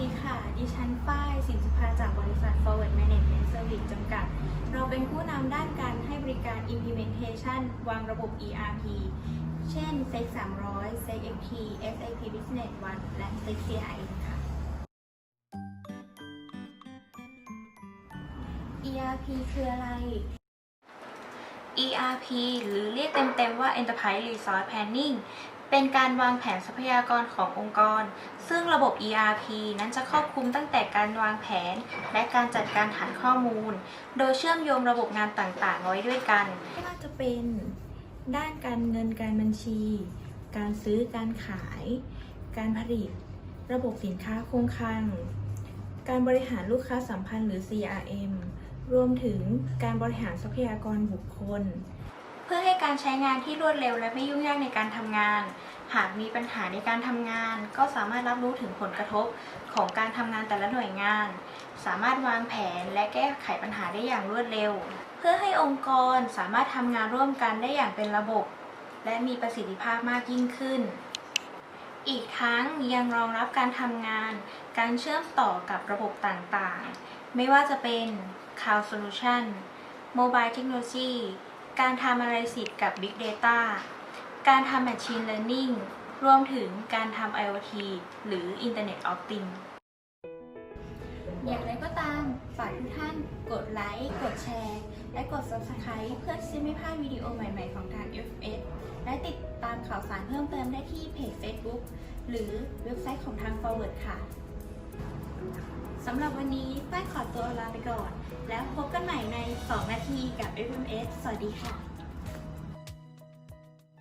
ดีค่ะ ดิฉันฝ้ายสินสุภาจากบริษัท Forward Management Service จำกัด เราเป็นผู้นำด้านการให้บริการ implementation วางระบบ ERP เช่น SEC 300 SEC XP SAP Business One และ SEC CRM ค่ะ ERP คืออะไร ERP หรือเรียกเต็มๆว่า Enterprise Resource Planning เป็นการวางแผนทรัพยากรขององค์กร ซึ่งระบบ ERP นั้นจะครอบคลุมตั้งแต่การวางแผน และการจัดการฐานข้อมูล โดยเชื่อมโยงระบบงานต่างๆ ไว้ด้วยกัน ไม่ว่าจะเป็นด้านการเงินการบัญชี การซื้อการขาย การผลิต ระบบสินค้าคงคลัง การบริหารลูกค้าสัมพันธ์หรือ CRM รวมถึงการบริหารทรัพยากรบุคคล เพื่อให้การใช้งานที่รวดเร็วและไม่ยุ่งยากในการทำงาน หากมีปัญหาในการทำงาน ก็สามารถรับรู้ถึงผลกระทบของการทำงานแต่ละหน่วยงาน สามารถวางแผนและแก้ไขปัญหาได้อย่างรวดเร็ว เพื่อให้องค์กรสามารถทำงานร่วมกันได้อย่างเป็นระบบ และมีประสิทธิภาพมากยิ่งขึ้น อีกทั้งยังรองรับการทำงาน การเชื่อมต่อกับระบบต่างๆ ไม่ว่าจะเป็น Cloud Solution Mobile Technology การทำ Analysis กับ Big Data การทำ Machine Learning รวมถึงการทำ IoT หรือ Internet of Things อย่างไรก็ตามฝากทุกท่านกดไลค์ กดแชร์ และกด Subscribe เพื่อที่จะไม่พลาดวิดีโอใหม่ๆของทาง FS และติดตามข่าวสารเพิ่มเติมได้ที่เพจ Facebook หรือเว็บไซต์ของทาง Forward ค่ะสำหรับวันนี้ฝ้ายขอตัวลาไปก่อน แล้วพบกันใหม่ใน 2 นาทีกับ FMS สวัสดีค่ะ